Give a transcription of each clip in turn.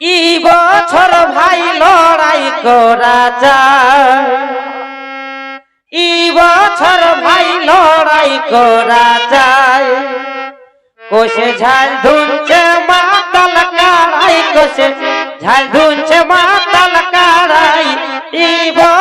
ই বছর ভাই লড়াই করা যায়। ই বছর ভাই লড়াই করা যায়। কোষে ঝাল ধুনছে মাতাল কারাই কোষে ঝাল ধুনছে মাতাল কারাই ই বছর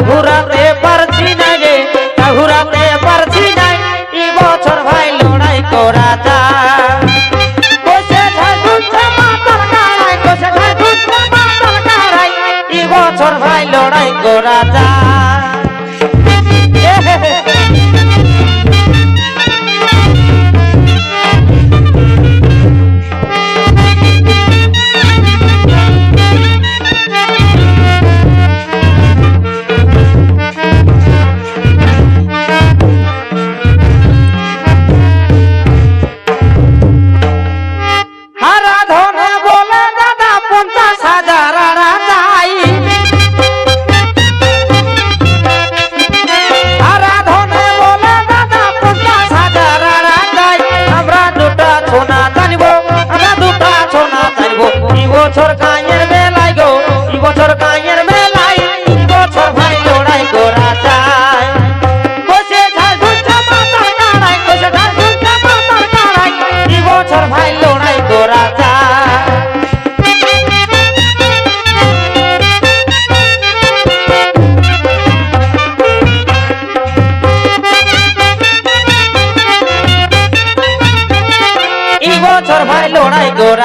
ঘুরাতে পারছি না রে তা ঘুরাতে পারছি না এই বছর ভাই লড়াই করা যা বছর ভাই লড়াই করা যা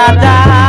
da da da